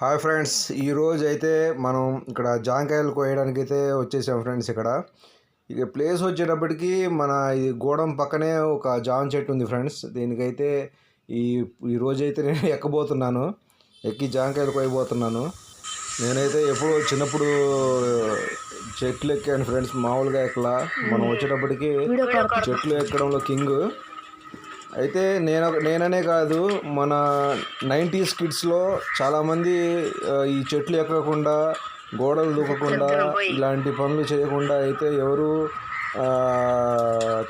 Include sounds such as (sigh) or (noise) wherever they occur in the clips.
Hi friends ఈరోజు అయితే మనం ఇక్కడ జాంకాయలు కోయడానికి అయితే వచ్చేసాం ఫ్రెండ్స్ ఇక్కడ. ఇక ప్లేస్ వచ్చేటప్పటికి మన ఈ గోడం పక్కనే ఒక జామ చెట్టు ఉంది ఫ్రెండ్స్. దీనికైతే ఈ ఈ రోజు అయితే నేను (laughs) ఎక్కబోతున్నాను. ఎక్కి జాంకాయలు కోయబోతున్నాను. నేనైతే ఎప్పుడు చిన్నప్పుడు చెట్లు ఎక్కాను ఫ్రెండ్స్ మామూలుగా ఎక్కలా. మనం వచ్చేటప్పటికి చెట్లు ఎక్కడంలో కింగ్. అయితే నేను నేననే కాదు మన నైంటీస్ కిడ్స్లో చాలామంది ఈ చెట్లు ఎక్కకుండా గోడలు దూకకుండా ఇలాంటి పనులు చేయకుండా అయితే ఎవరు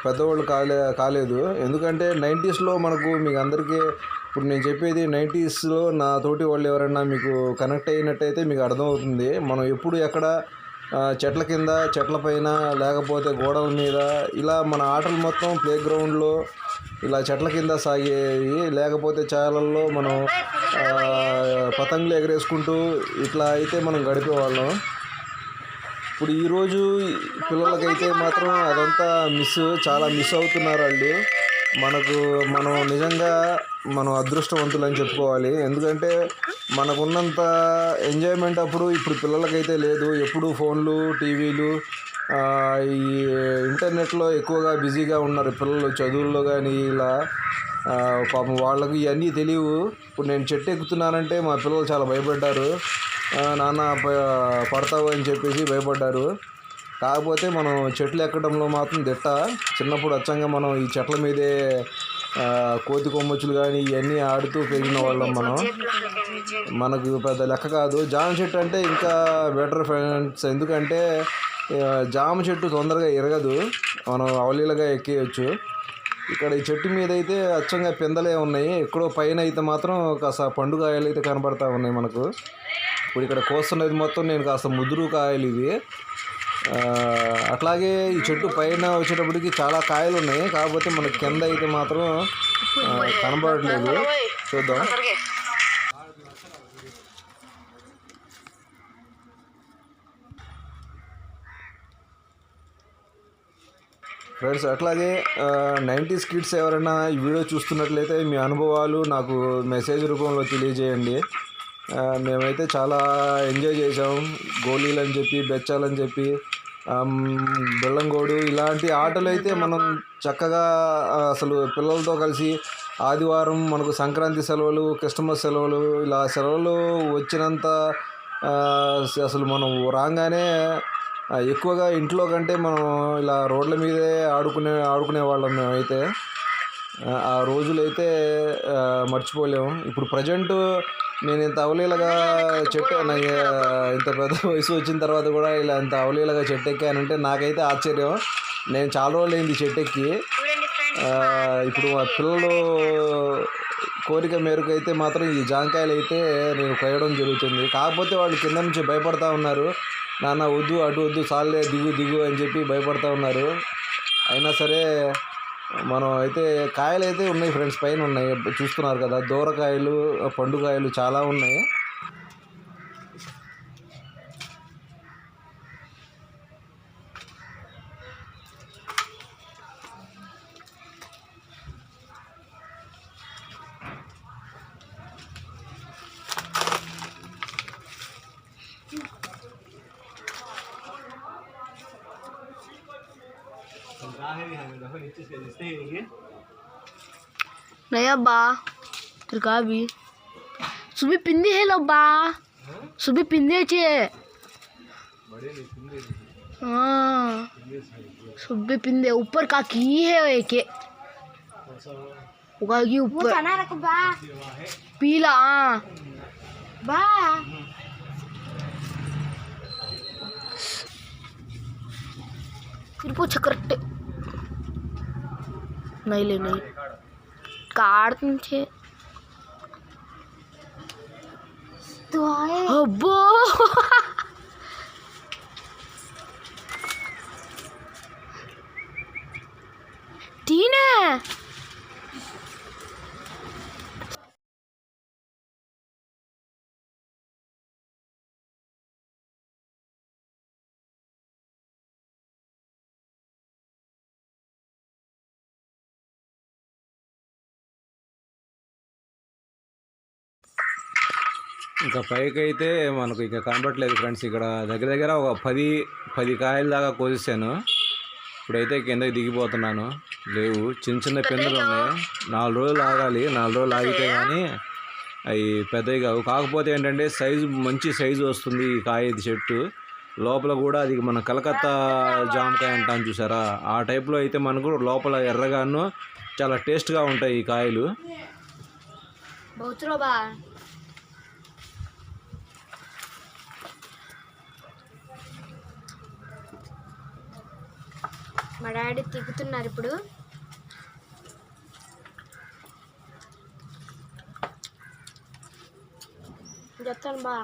పెద్దవాళ్ళు కాలే కాలేదు. ఎందుకంటే నైంటీస్లో మనకు మీకు అందరికీ ఇప్పుడు నేను చెప్పేది నైంటీస్లో నా తోటి వాళ్ళు ఎవరైనా మీకు కనెక్ట్ అయినట్టయితే మీకు అర్థమవుతుంది. మనం ఎప్పుడు ఎక్కడ చెట్ల కింద చెట్ల పైన లేకపోతే గోడల మీద ఇలా మన ఆటలు మొత్తం ప్లే గ్రౌండ్లో ఇలా చెట్ల కింద సాగేవి లేకపోతే చాలల్లో మనం పతంగులు ఎగరేసుకుంటూ ఇట్లా అయితే మనం గడిపేవాళ్ళం ఇప్పుడు ఈరోజు పిల్లలకైతే మాత్రం అదంతా మిస్ చాలా మిస్ అవుతున్నారు వాళ్ళు. మనకు మనం నిజంగా మనం అదృష్టవంతులు అని చెప్పుకోవాలి. ఎందుకంటే మనకున్నంత ఎంజాయ్మెంట్ అప్పుడు ఇప్పుడు పిల్లలకైతే లేదు. ఎప్పుడు ఫోన్లు టీవీలు ఈ ఇంటర్నెట్లో ఎక్కువగా బిజీగా ఉన్నారు పిల్లలు. చదువుల్లో కానీ ఇలా పాపం వాళ్ళకి ఇవన్నీ తెలియవు. ఇప్పుడు నేను చెట్టు ఎక్కుతున్నానంటే మా పిల్లలు చాలా భయపడ్డారు. నాన్న పడతావు అని చెప్పేసి భయపడ్డారు. కాకపోతే మనం చెట్లు ఎక్కడంలో మాత్రం దిట్ట. చిన్నప్పుడు అచ్చంగా మనం ఈ చెట్ల మీదే కోతి కొమ్మచ్చులు కానీ ఇవన్నీ ఆడుతూ పెరిగిన వాళ్ళం మనం. మనకు పెద్ద లెక్క కాదు. జామ చెట్టు అంటే ఇంకా బెటర్ ఫ్రెండ్స్. ఎందుకంటే జామ చెట్టు తొందరగా ఎరగదు మనం అవలీలగా ఎక్కేయచ్చు. ఇక్కడ ఈ చెట్టు మీద అయితే అచ్చంగా పిందలే ఉన్నాయి. ఎక్కడో పైన అయితే మాత్రం కాస్త పండుగాయలు అయితే కనబడతా ఉన్నాయి మనకు. ఇప్పుడు ఇక్కడ కోస్తున్నది మొత్తం నేను కాస్త ముదురు కాయలు ఇవి. అట్లాగే ఈ చెట్టు పైన వచ్చేటప్పటికి చాలా కాయలు ఉన్నాయి. కాకపోతే మనకి కింద అయితే మాత్రం కనబడట్లేదు. చూద్దాం. ఫ్రెండ్స్ అట్లాగే నైంటీస్ కిడ్స్ ఎవరైనా ఈ వీడియో చూస్తున్నట్లయితే మీ అనుభవాలు నాకు మెసేజ్ రూపంలో తెలియజేయండి. మేమైతే చాలా ఎంజాయ్ చేసాం గోళీలు అని చెప్పి బెచ్చాలని చెప్పి బెల్లంగోడు ఇలాంటి ఆటలు అయితే మనం చక్కగా అసలు పిల్లలతో కలిసి ఆదివారం మనకు సంక్రాంతి సెలవులు క్రిస్టమస్ సెలవులు ఇలా సెలవులు వచ్చినంత అసలు మనం రాగానే ఎక్కువగా ఇంట్లో కంటే మనం ఇలా రోడ్ల మీదే ఆడుకునే ఆడుకునే వాళ్ళం మేమైతే. ఆ, రోజులైతే మర్చిపోలేము ఇప్పుడు ప్రజెంట్ నేను ఇంత అవలీలగా చెట్టు ఇంత పెద్ద వయసు వచ్చిన తర్వాత కూడా ఇలా ఇంత అవలీలగా చెట్టు ఎక్కానంటే నాకైతే ఆశ్చర్యం. నేను చాలా రోజులు అయింది చెట్టు ఎక్కి. ఇప్పుడు మా పిల్లలు కోరిక మేరకు అయితే మాత్రం ఈ జాంకాయలు అయితే నేను కొయ్యడం జరుగుతుంది. కాకపోతే వాళ్ళు కింద నుంచి భయపడతా ఉన్నారు. నాన్న వద్దు అటు వద్దు సాలే దిగు దిగు అని చెప్పి భయపడతా ఉన్నారు. అయినా సరే మనం అయితే కాయలు అయితే ఉన్నాయి ఫ్రెండ్స్ పైన ఉన్నాయి. చూస్తున్నారు కదా దూరకాయలు పండుకాయలు చాలా ఉన్నాయి. नहीं अब्बा तेरे का भी। सुबह पिंदी है अब्बा सुबह पिंदी चे। हाँ। सुबह पिंदे ऊपर का की है एक। उगा की ऊपर। पीला हाँ। बा। फिर पूछ करेक्ट नहीं ले नहीं। कार थे तो आए। अब! (laughs) ఇంకా పైకి అయితే మనకు ఇక కనపట్లేదు ఫ్రెండ్స్. ఇక్కడ దగ్గర దగ్గర ఒక పది పది కాయల దాకా కోసేసాను. ఇప్పుడైతే కిందకి దిగిపోతున్నాను. లేవు. చిన్న చిన్న పిందెలు ఉన్నాయి. నాలుగు రోజులు ఆగాలి. నాలుగు రోజులు ఆగితే కానీ అవి పెద్దవి కావు. కాకపోతే ఏంటంటే సైజు మంచి సైజు వస్తుంది ఈ కాయ చెట్టు. లోపల కూడా అది మన కలకత్తా జామకాయ అంటాం చూసారా? ఆ టైప్లో అయితే మనకు లోపల ఎర్రగాను చాలా టేస్ట్గా ఉంటాయి ఈ కాయలు. మా డాడీ తిగుతున్నారు ఇప్పుడు. చెప్తాను బా.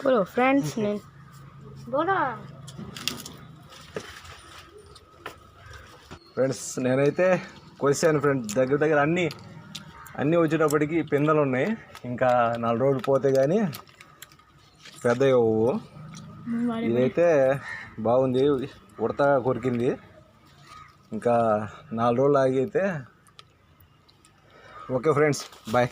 బోలో ఫ్రెండ్స్ నేను బోలో. ఫ్రెండ్స్ నేనైతే కొలిసాను ఫ్రెండ్స్ దగ్గర దగ్గర అన్నీ అన్నీ వచ్చేటప్పటికి పిందలు ఉన్నాయి. ఇంకా నాలుగు రోజులు పోతే కానీ పెద్దవి అవ్వవు. ఇదైతే బాగుంది ఉడత కొరికింది. ఇంకా నాలుగు రోజులు ఆగి అయితే ఓకే ఫ్రెండ్స్ బాయ్.